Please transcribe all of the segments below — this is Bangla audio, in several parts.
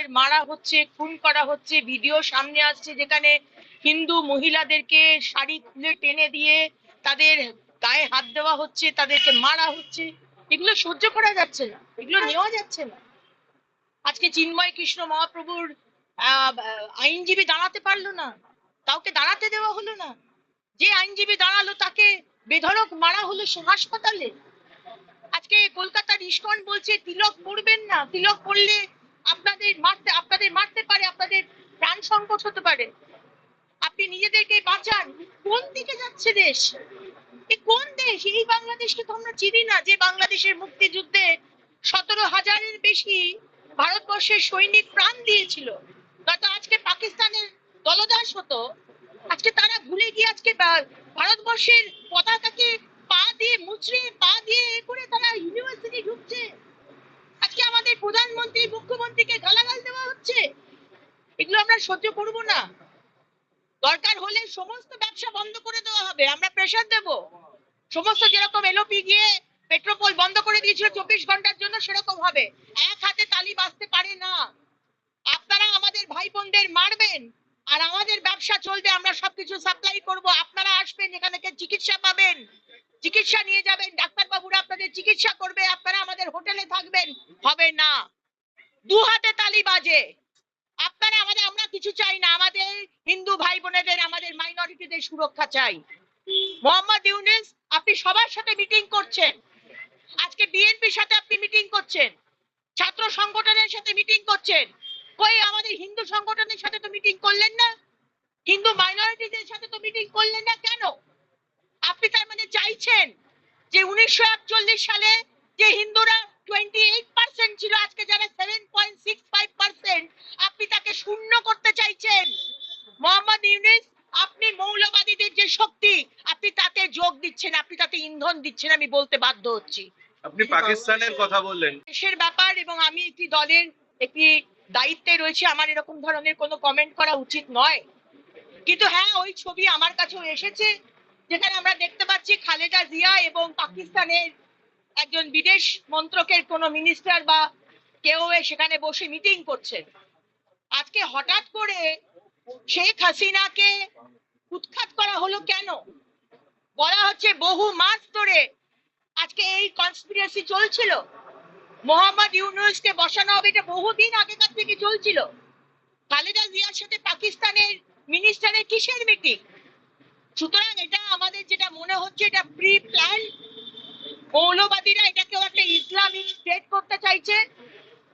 বাঙালিদের মারা হচ্ছে, খুন করা হচ্ছে, ভিডিও সামনে আসছে যেখানে হিন্দু মহিলাদেরকে শাড়ি খুলে টেনে দিয়ে তাদের গায়ে হাত দেওয়া হচ্ছে, তাদেরকে মারা হচ্ছে। এগুলো সহ্য করা যাচ্ছে না, এগুলো নেওয়া যাচ্ছে না। আজকে চিন্ময় কৃষ্ণ মহাপ্রভুর আইনজীবী দাঁড়াতে পারল না, কাউকে দাঁড়াতে দেওয়া হলো না। যে আইনজীবী দাঁড়াল তাকে বেধড়ক মারা হলো হাসপাতালে। আজকে কলকাতার ইস্কন বলছে, তিলক পড়বেন না, তিলক পড়লে আপনাদের মারতে আপনাদের মারতে পারে, আপনাদের প্রাণ সংকট হতে পারে। আপনি নিজেদেরকে বাঁচান। কোন দিকে যাচ্ছে দেশ? এ কোন দেশ? এই বাংলাদেশকে তো আমরা চিনি না, যে বাংলাদেশের মুক্তিযুদ্ধে সতেরো হাজারের বেশি ভারতবর্ষের সৈনিক প্রাণ দিয়েছিল। নয়তো আজকে পাকিস্তানের দলদাস হতো। আজকে তারা ভুলে গিয়ে আজকে ভারতবর্ষের পতাকাকে পা দিয়ে, মুচড়ে, পা দিয়ে এ করে তারা ইউনিভার্সিটি ঢুকছে। আমাদের প্রধানমন্ত্রী, মুখ্যমন্ত্রীকে গালাগাল দেওয়া হচ্ছে? এগুলো আমরা সহ্য করব না। দরকার হলে সমস্ত ব্যবসা বন্ধ করে দেওয়া হবে। আমরা প্রেশার দেব। সমস্ত যেরকম এলওপি গিয়ে পেট্রোপোল বন্ধ করে দিয়েছিল চব্বিশ ঘণ্টার জন্য, সেরকম হবে। এক হাতে তালি বাঁচতে পারে না। আপনারা আমাদের ভাই বোনদের মারবেন আর আমাদের ব্যবসা চলবে, আমরা সবকিছু সাপ্লাই করব। আপনারা আসবেন, এখানে চিকিৎসা পাবেন। চিকিৎসা নিয়ে যাবেন ডাক্তার বাবুরা আপনাদের চিকিৎসা করবে, আপনারা আমাদের হোটেলে থাকবেন। হবে না। দু হাতে তালি বাজে। আপনারা আমাদের, আমরা কিছু চাই না। আমাদের হিন্দু ভাই বোনেদের আমাদের মাইনরিটিদের সুরক্ষা চাই। মোহাম্মদ ইউনিস, আপনি সবার সাথে মিটিং করছেন। আজকে বিএনপির সাথে আপনি মিটিং করছেন। ছাত্র সংগঠনের সাথে মিটিং করছেন। কই, আমাদের হিন্দু সংগঠনের সাথে তো মিটিং করলেন না? হিন্দু মাইনরিটিদের সাথে তো মিটিং করলেন না কেন? আপনি তার মানে চাইছেন যে উনিশশো একচল্লিশ সালে যে হিন্দুরা টোয়েন্টি এইট পার্সেন্ট ছিল আজকে যারা seven point six five percent আপনি তাকে শূন্য করতে চাইছেন। মোহাম্মদ ইউনিস আপনি মৌলবাদীদের যে শক্তি আপনি তাতে যোগ দিচ্ছেন আপনি তাতে ইন্ধন দিচ্ছেন আমি বলতে বাধ্য হচ্ছি। আপনি পাকিস্তানের কথা বললেন। দেশের ব্যাপার এবং আমি একটি দলের একটি দায়িত্বে রয়েছে আমার এরকম ধরনের কোনো কমেন্ট করা উচিত নয়। কিন্তু হ্যাঁ ওই ছবি আমার কাছেও এসেছে যেখানে আমরা দেখতে পাচ্ছি খালেদা জিয়া এবং পাকিস্তানের একজন বিদেশ মন্ত্রকের কোনো মিনিস্টার বা কেউ সেখানে বসে মিটিং করছেন আজকে হঠাৎ করে শেখ হাসিনাকে উৎখাত করা হলো কেন? বলা হচ্ছে বহু মাস ধরে আজকে এই কনস্পিরেসি চলছিল। মোহাম্মদ ইউনুসকে বসানো হবে, এটা বহুদিন আগেকার থেকে চলছিল। খালেদা জিয়ার সাথে পাকিস্তানের মিনিস্টারের কিসের মিটিং সুতরাং এটা আমাদের যেটা মনে হচ্ছে, এটা প্রি প্ল্যান মৌলবাদীরা এটাকেও একটা ইসলামিক স্টেট করতে চাইছে।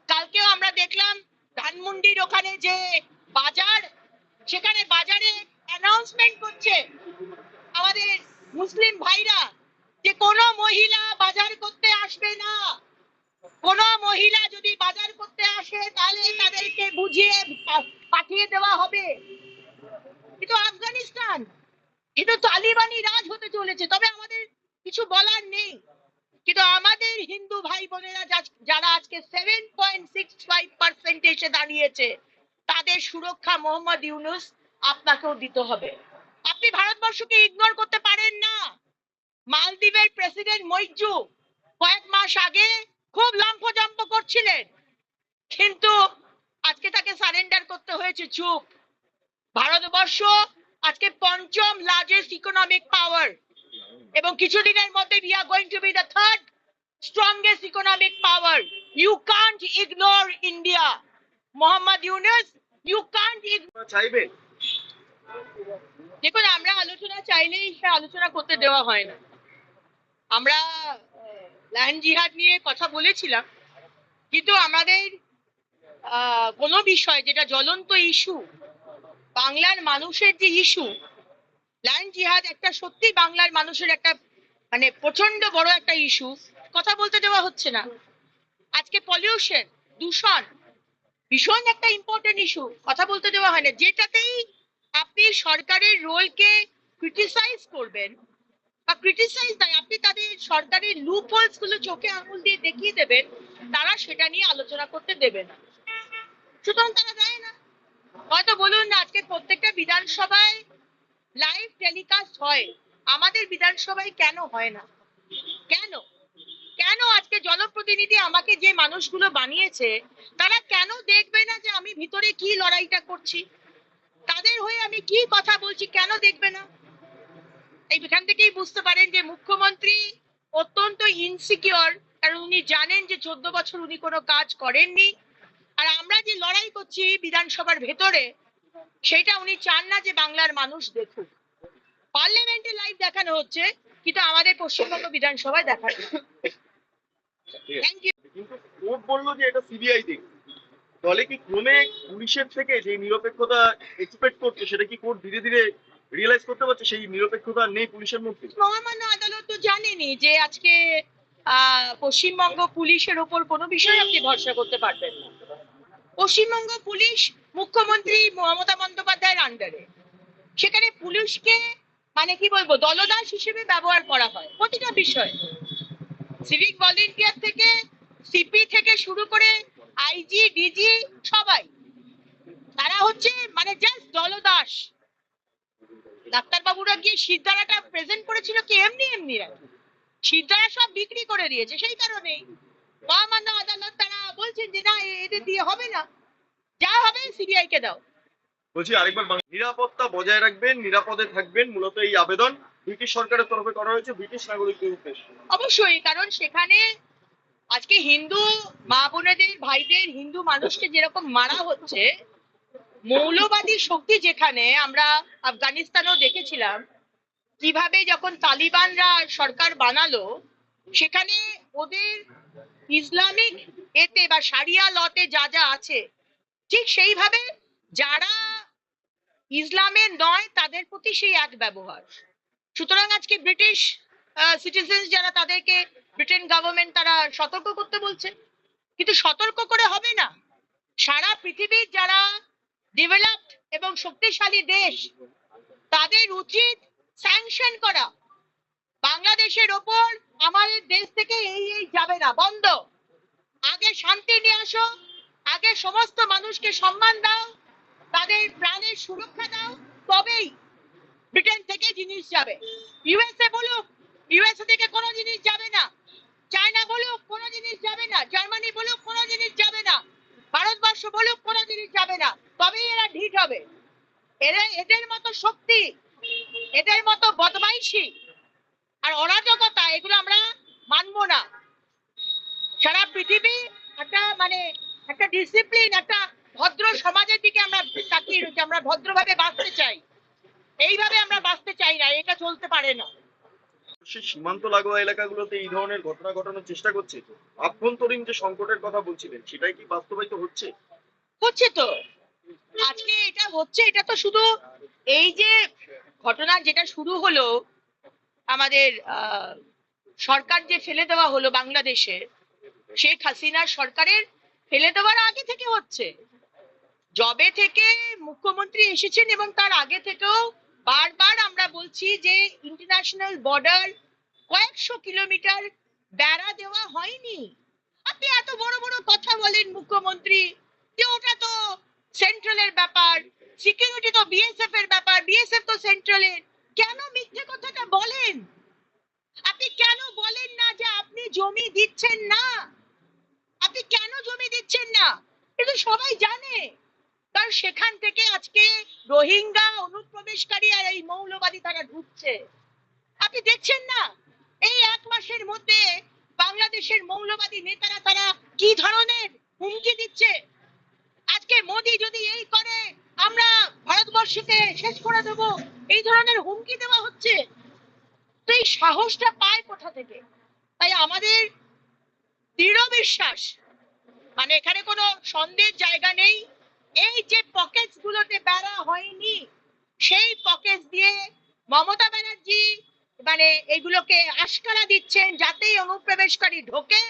কালকেও আমরা দেখলাম ধানমন্ডির ওখানে যে বাজার, সেখানে বাজারে অ্যানাউন্সমেন্ট করছে আমাদের মুসলিম ভাইরা যে কোনো মহিলা বাজার করতে আসবে না। কোন মহিলা যদি বাজার করতে আসে, তাহলে তাদেরকে বুঝিয়ে পাঠিয়ে দেওয়া হবে। কিন্তু আফগানিস্তান। কিন্তু তালিবানি রাজ হতে চলেছে, তবে আমাদের কিছু বলার নেই। কিন্তু আমাদের হিন্দু ভাই বোনেরা যারা আজকে seven point six five percent এসে দাঁড়িয়েছে, তাদের সুরক্ষা মোহাম্মদ ইউনুস আপনাকেও দিতে হবে। আপনি ভারতবর্ষকে ইগনোর করতে পারেন না। মালদ্বীপের প্রেসিডেন্ট মৈজু কয়েক মাস আগে খুব লম্ফজম্প করছিলেন। কিন্তু আজকে তাকে সারেন্ডার করতে হয়েছে, চুপ। ভারতবর্ষ আজকে পঞ্চম লার্জেস্ট ইকোনমিক পাওয়ার এবং কিছুদিনের মধ্যে we are going to be the third strongest economic power you can't ignore India Mohammad Yunus you can't চাইবেন দেখুন আমরা আলোচনা চাইলেই সে আলোচনা করতে দেওয়া হয় না। আমরা ল্যান্ড জিহাদ নিয়ে কথা বলেছিলাম কিন্তু আমাদের কোনো বিষয় যেটা জ্বলন্ত ইস্যু বাংলার মানুষের যে ইস্যু ল্যান্ড জিহাদ একটা সত্যি বাংলার মানুষের একটা মানে প্রচণ্ড বড় একটা ইস্যু কথা বলতে দেওয়া হচ্ছে না। আজকে পলিউশন দূষণ, ভীষণ একটা ইম্পর্টেন্ট ইস্যু কথা বলতে দেওয়া হয় না। যেটাতেই আপনি সরকারের রোলকে ক্রিটিসাইজ করবেন বা ক্রিটিসাইজ নাই আপনি তাদের সরকারের লুপ হোলসগুলো চোখে আঙুল দিয়ে দেখিয়ে দেবেন, তারা সেটা নিয়ে আলোচনা করতে দেবে না। সুতরাং তারা দেয় না। হয়তো বলুন আজকে প্রত্যেকটা বিধানসভায় লাইভ টেলিকাস্ট হয়। আমাদের বিধানসভায় কেন হয় না? কেন? কেন আজকে জনপ্রতিনিধি আমাকে যে মানুষগুলো বানিয়েছে, তারা কেন দেখবে না যে আমি ভিতরে কি লড়াইটা করছি? তাদের হয়ে আমি কি কথা বলছি কেন দেখবে না? এইখান থেকেই বুঝতে পারেন যে মুখ্যমন্ত্রী অত্যন্ত ইনসিকিওর কারণ উনি জানেন যে চোদ্দ বছর উনি কোনো কাজ করেননি। আর আমরা যে লড়াই করছি বিধানসভার ভেতরে সেটা উনি চান না যে বাংলার মানুষ দেখুক। পার্লামেন্টে লাইভ দেখানো হচ্ছে কিন্তু আমাদের পশ্চিমবঙ্গ বিধানসভায় দেখানো থ্যাংক ইউ কোর্ট বলল যে এটা সিবিআই দিক ফলে কি ক্রমে পুলিশের থেকে যে নিরপেক্ষতা এক্সপেক্ট করছে সেটা কি কোর্ট ধীরে ধীরে রিয়েলাইজ করতে পারছে? সেই নিরপেক্ষতা নেই পুলিশের মধ্যে। মহামান্য আদালত তো জানেনি যে আজকে পশ্চিমবঙ্গ পুলিশের ওপর কোনো বিষয়ে আপনি ভরসা করতে পারবেন না। পশ্চিমবঙ্গ পুলিশ মুখ্যমন্ত্রী মমতা বন্দ্যোপাধ্যায়ের আন্ডারে সেখানে পুলিশকে মানে কি বলব, দলদাস হিসেবে ব্যবহার করা হয়, প্রতিটা বিষয়। সিভিক ভলেন্টিয়ার থেকে সিপি থেকে শুরু করে আইজি ডিজি সবাই। তারা হচ্ছে মানে জাস্ট দলদাস। ডাক্তারবাবুরা গিয়ে সিদ্ধারাটা প্রেজেন্ট করেছিল কি? এমনি এমনি রাখি। সিদ্ধারা সব বিক্রি করে দিয়েছে, সেই কারণেই। মহামান্য আদালত তারা বলছেন যে না এদের দিয়ে হবে না। যা হবে সিবিআই কে দাও। বলছি আরেকবার নিরাপত্তা বজায় রাখবেন নিরাপদে থাকবেন মূলত এই আবেদন ব্রিটিশ সরকারের তরফে করা হয়েছে ব্রিটিশ নাগরিকদের উদ্দেশ্যে। অবশ্যই কারণ সেখানে আজকে হিন্দু মা বোনেদের ভাইদের হিন্দু মানুষকে যেরকম মারা হচ্ছে মৌলবাদী শক্তি যেখানে আমরা আফগানিস্তানেও দেখেছিলাম কীভাবে যখন তালিবানরা সরকার বানালো সেখানে ওদের ইসলামিক এতে বা সারিয়া লতে যা যা আছে, ঠিক সেইভাবে যারা ইসলামের নয়, তাদের প্রতি সেই এক ব্যবহার। সুতরাং আজকে ব্রিটিশ সিটিজেন যারা তাদেরকে ব্রিটেন গভর্নমেন্ট তারা সতর্ক করতে বলছে। কিন্তু সতর্ক করে হবে না। সারা পৃথিবীর যারা ডেভেলপড এবং শক্তিশালী দেশ, তাদের উচিত স্যাংশন করা। বাংলাদেশের ওপর আমাদের দেশ থেকে এই এই যাবে না, বন্ধ। আগে শান্তি নিয়ে আসো, আগে সমস্ত মানুষকে সম্মান দাও, তাদের প্রাণের সুরক্ষা দাও, তবেই ব্রিটেন থেকে জিনিস যাবে। ইউএসএ বলুক, ইউএসএ থেকে কোনো জিনিস যাবে না। চায়না বলুক, কোনো জিনিস যাবে না। জার্মানি বলুক, কোনো জিনিস যাবে না। ভারতবর্ষ বলুক, কোনো জিনিস যাবে না। তবেই এরা ঢিট হবে। এরা এদের মতো শক্তি, এদের মতো বদমাইশি আর অরাজকতা এগুলো আমরা মানবো না। সারা পৃথিবী একটা মানে একটা ডিসিপ্লিন একটা ভদ্র সমাজের দিকে আমরা তাকিয়ে রয়েছি আমরা ভদ্রভাবে বাঁচতে চাই। এইভাবে আমরা বাঁচতে চাই না এটা চলতে পারে না। সেই সীমান্ত লাগোয়া এলাকাগুলোতে এই ধরনের ঘটনা ঘটানোর চেষ্টা করছে। আভ্যন্তরীণ যে সংকটের কথা বলছিলেন সেটাই কি বাস্তবায়িত হচ্ছে? হচ্ছে তো। আজকে এটা হচ্ছে এটা তো শুধু এই যে ঘটনা যেটা শুরু হলো আমাদের সরকার যে ফেলে দেওয়া হলো বাংলাদেশে, শেখ হাসিনার সরকারের ফেলে দেওয়ার আগে থেকে হচ্ছে। জবে থেকে মুখ্যমন্ত্রী এসেছেন এবং তার আগে থেকেও বারবার আমরা বলছি যে ইন্টারন্যাশনাল বর্ডার কয়েকশো কিলোমিটার বেড়া দেওয়া হয়নি। আপনি এত বড় বড় কথা বলেন মুখ্যমন্ত্রী, যে ওটা তো সেন্ট্রালের ব্যাপার সিকিউরিটি তো বিএসএফ এর ব্যাপার বিএসএফ তো সেন্ট্রালের কেন মিথ্যে কথাটা বলেন? আপনি কেন বলেন না যে আপনি জমি দিচ্ছেন না? আপনি কেন জমি দিচ্ছেন না? এটা সবাই জানে। কারণ সেখান থেকে আজকে রোহিঙ্গা অনুপ্রবেশকারী আর এই মৌলবাদী তারা ঢুকছে। আপনি দেখছেন না? এই এক মাসের মধ্যে বাংলাদেশের মৌলবাদী নেতারা তারা কি ধরনের হুমকি দিচ্ছে? আজকে মোদি যদি এই করে, আমরা ভারতবর্ষকে শেষ করে দেব। এই ধরনের হুমকি দেওয়া হচ্ছে তো এই সাহসটা পায় কোথা থেকে? তাই আমাদের দৃঢ় বিশ্বাস মানে এখানে কোনো সন্দেহের জায়গা নেই, এই যে পকেটস গুলোতে বেড়া হয়নি, সেই পকেটস দিয়ে মমতা ব্যানার্জি মানে এগুলোকে আশকারা দিচ্ছেন যাতেই অনুপ্রবেশকারী ঢোকে,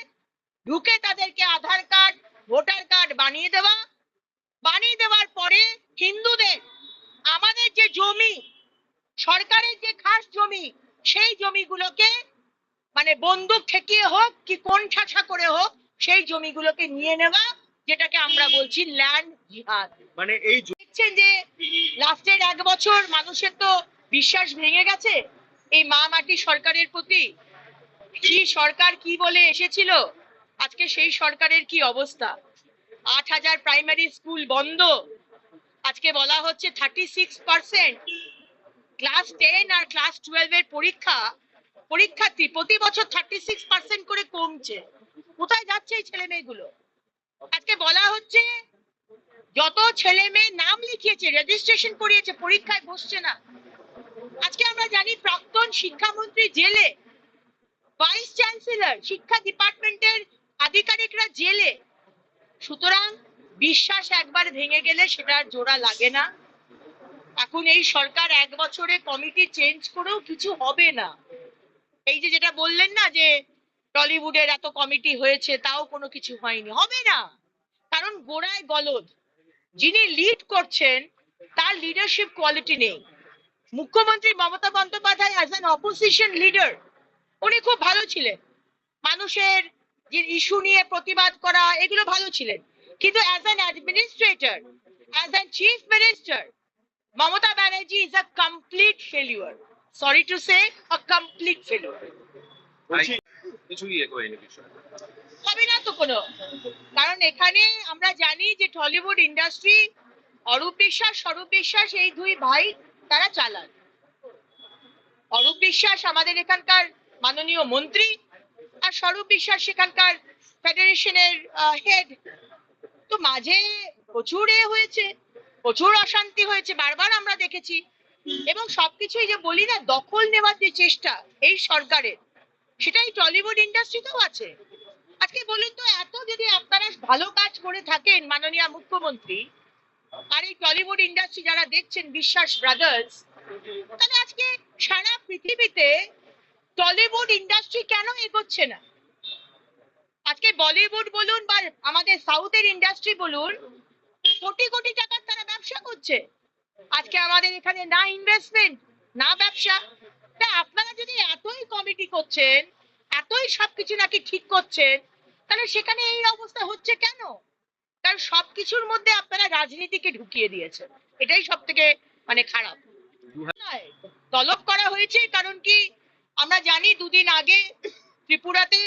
ঢুকে তাদেরকে আধার কার্ড, ভোটার কার্ড বানিয়ে দেওয়া। বানিয়ে দেওয়ার পরে হিন্দুদের, আমাদের যে জমি সরকারের যে খাস জমি সেই জমিগুলোকে মানে বন্দুক ঠেকিয়ে হোক কি কোন ঠাসা করে হোক সেই জমিগুলোকে নিয়ে নেওয়া যেটাকে আমরা বলছি ল্যান্ড জিহাদ মানে এই দেখছেন যে লাস্টের এক বছর মানুষের তো বিশ্বাস ভেঙে গেছে এই মা মাটি সরকারের প্রতি। কি সরকার কি বলে এসেছিল? আজকে সেই সরকারের কি অবস্থা? আট হাজার প্রাইমারি স্কুল বন্ধ। আজকে বলা হচ্ছে thirty six percent class ten আর ক্লাস টুয়েলভ এর পরীক্ষা, পরীক্ষার্থী প্রতি বছর থার্টি সিক্স পার্সেন্ট করে কমছে। কোথায় যাচ্ছে এই ছেলে মেয়েগুলো আজকে বলা হচ্ছে, যত ছেলে মেয়ে নাম লিখিয়েছে রেজিস্ট্রেশন করিয়েছে, পরীক্ষায় বসছে না। আজকে আমরা জানি প্রাক্তন শিক্ষামন্ত্রী জেলে ভাইস চ্যান্সেলর শিক্ষা ডিপার্টমেন্টের আধিকারিকরা জেলে। সুতরাং, বিশ্বাস একবার ভেঙে গেলে সেটা জোড়া লাগে না। এখন এই সরকার এক বছরে কমিটি চেঞ্জ করেও কিছু হবে না। এই যে যেটা বললেন না যে টলিউডের এত কমিটি হয়েছে, তাও কোনো কিছু হয়নি। হবে না। কারণ গোড়ায় গলদ। যিনি লিড করছেন, তার লিডারশিপ কোয়ালিটি নেই। মুখ্যমন্ত্রী Mamata Bandyopadhyay as an opposition leader উনি খুব ভালো ছিলেন। মানুষের যে ইস্যু নিয়ে প্রতিবাদ করা, এগুলো ভালো ছিলেন। কিন্তু as an administrator as an chief minister Mamata Banerjee is failure sorry to say a complete failure বলছি কিছু ইয়ে হবে না তো কোনো। কারণ এখানে আমরা জানি যে টলিউড ইন্ডাস্ট্রি অরূপ বিশ্বাস স্বরূপ বিশ্বাস এই দুই ভাই তারা চালান অরূপ বিশ্বাস আমাদের এখানকার মাননীয় মন্ত্রী আর স্বরূপ বিশ্বাস সেখানকার ফেডারেশনের হেড তো মাঝে প্রচুর এ হয়েছে। প্রচুর অশান্তি হয়েছে, বারবার আমরা দেখেছি। এবং সবকিছুই যে বলি না, দখল নেওয়ার যে চেষ্টা এই সরকারের, সেটাই টলিউড ইন্ডাস্ট্রিতেও আছে। আজকে বলুন তো, এত যদি আপনারা ভালো কাজ করে থাকেন, মাননীয় মুখ্যমন্ত্রী, আর এই টলিউড ইন্ডাস্ট্রি যারা দেখছেন, বিশ্বাস ব্রাদার্স, তাহলে আজকে সারা পৃথিবীতে টলিউড ইন্ডাস্ট্রি কেন এগোচ্ছে না? আজকে বলিউড বলুন বা আমাদের সাউথের ইন্ডাস্ট্রি বলুন কোটি কোটি টাকার তারা ব্যবসা করছে। আজকে আমাদের এখানে না ইনভেস্টমেন্ট না ব্যবসা। তা আপনারা যদি এতই কমিটি করছেন, এতই সবকিছু নাকি ঠিক করছেন, তাহলে সেখানে এই অবস্থা হচ্ছে কেন? কারণ সবকিছুর মধ্যে আপনারা রাজনীতিকে ঢুকিয়ে দিয়েছেন। এটাই সব থেকে মানে খারাপ। তলব করা হয়েছে কারণ কি, আমরা জানি দুদিন আগে ত্রিপুরাতে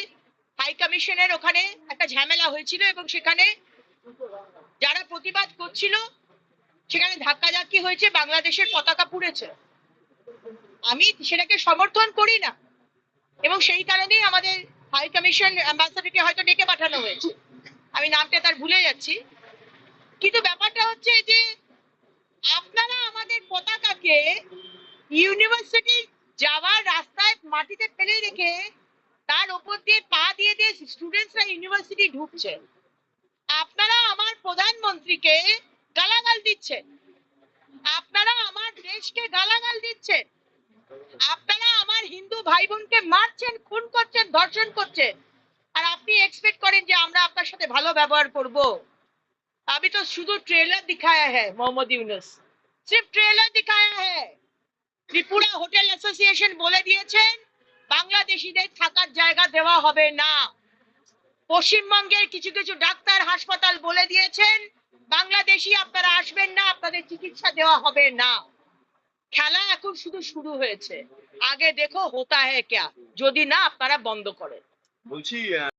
হাই কমিশনের ওখানে একটা ঝামেলা হয়েছিল এবং সেখানে যারা প্রতিবাদ করছিল, সেখানে ধাক্কাধাক্কি হয়েছে, বাংলাদেশের পতাকা পুড়েছে। আমি সেটাকে সমর্থন করি না। এবং সেই কারণেই আমাদের হাই কমিশন অ্যাম্বাসাডারকে হয়তো ডেকে পাঠানো হয়েছে। আমি নামটা তার ভুলে যাচ্ছি। কিন্তু ব্যাপারটা হচ্ছে যে, আপনারা আমাদের পতাকাকে ইউনিভার্সিটি যাওয়ার রাস্তায় মাটিতে ফেলে রেখে, তার ওপর দিয়ে পা দিয়ে দিয়ে স্টুডেন্টসরা ইউনিভার্সিটি ঢুকছে। প্রধানমন্ত্রীকে গালাগাল দিচ্ছেন আপনারা আমার দেশকে গালাগাল দিচ্ছেন। আপনারা আমার হিন্দু ভাই বোনকে মারছেন, খুন করছেন, ধর্ষণ করছেন। আর আপনি এক্সপেক্ট করেন যে আমরা আপনার সাথে ভালো ব্যবহার করব। আমি তো শুধু ট্রেলার দিখায়া হ্যাঁ মোহাম্মদ ইউনুস। সিফ ট্রেলার দিখায়া হ্যাঁ। ত্রিপুরা হোটেল অ্যাসোসিয়েশন বলে দিয়েছেন, বাংলাদেশিদের থাকার জায়গা দেওয়া হবে না। পশ্চিমবঙ্গের কিছু কিছু ডাক্তার হাসপাতাল বলে দিয়েছেন, বাংলাদেশি আপনারা আসবেন না, আপনাদের চিকিৎসা দেওয়া হবে না। খেলা এখন শুধু শুরু হয়েছে। আগে দেখো হোতা হ্যাঁ ক্যা, যদি না আপনারা বন্ধ করেন। বলছি